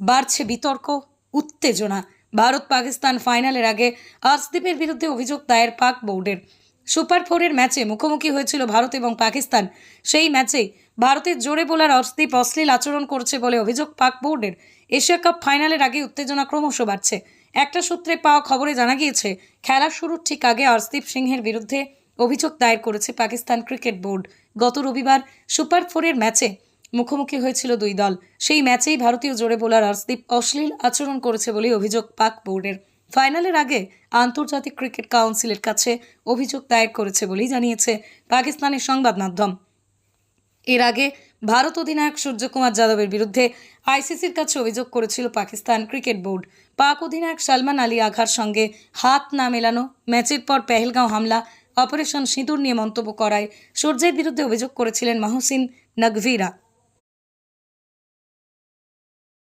বাড়ছে বিতর্ক, উত্তেজনা। ভারত পাকিস্তান ফাইনালের আগে আর্শদীপের বিরুদ্ধে অভিযোগ দায়ের পাক বোর্ডের। সুপার ফোরের ম্যাচে মুখোমুখি হয়েছিল ভারত এবং পাকিস্তান। সেই ম্যাচেই ভারতের জোরে বোলার অর্শদীপ অশ্লীল আচরণ করছে বলে অভিযোগ পাক বোর্ডের। এশিয়া কাপ ফাইনালের আগে উত্তেজনা ক্রমশ বাড়ছে। একটা সূত্রে পাওয়া খবরে জানা গিয়েছে, খেলা শুরুর ঠিক আগে অর্শদীপ সিংহের বিরুদ্ধে অভিযোগ দায়ের করেছে পাকিস্তান ক্রিকেট বোর্ড। গত রবিবার সুপার ফোরের ম্যাচে মুখোমুখি হয়েছিল দুই দল। সেই ম্যাচেই ভারতীয় জোরে বোলার অর্শদীপ অশ্লীল আচরণ করেছে বলে অভিযোগ পাক বোর্ডের। ফাইনালের আগে আন্তর্জাতিক ক্রিকেট কাউন্সিলের কাছে অভিযোগ দায়ের করেছে বলেই জানিয়েছে পাকিস্তানের সংবাদ মাধ্যম। এর আগে ভারত অধিনায়ক সূর্যকুমার যাদবের বিরুদ্ধে আইসিসির কাছে অভিযোগ করেছিল পাকিস্তান ক্রিকেট বোর্ড। পাক অধিনায়ক সালমান আলী আঘার সঙ্গে হাত না মেলানো, ম্যাচের পর পেহেলগাঁও হামলা, অপারেশন সিঁদুর নিয়ে মন্তব্য করায় সূর্যের বিরুদ্ধে অভিযোগ করেছিলেন মাহসিন নগভিরা।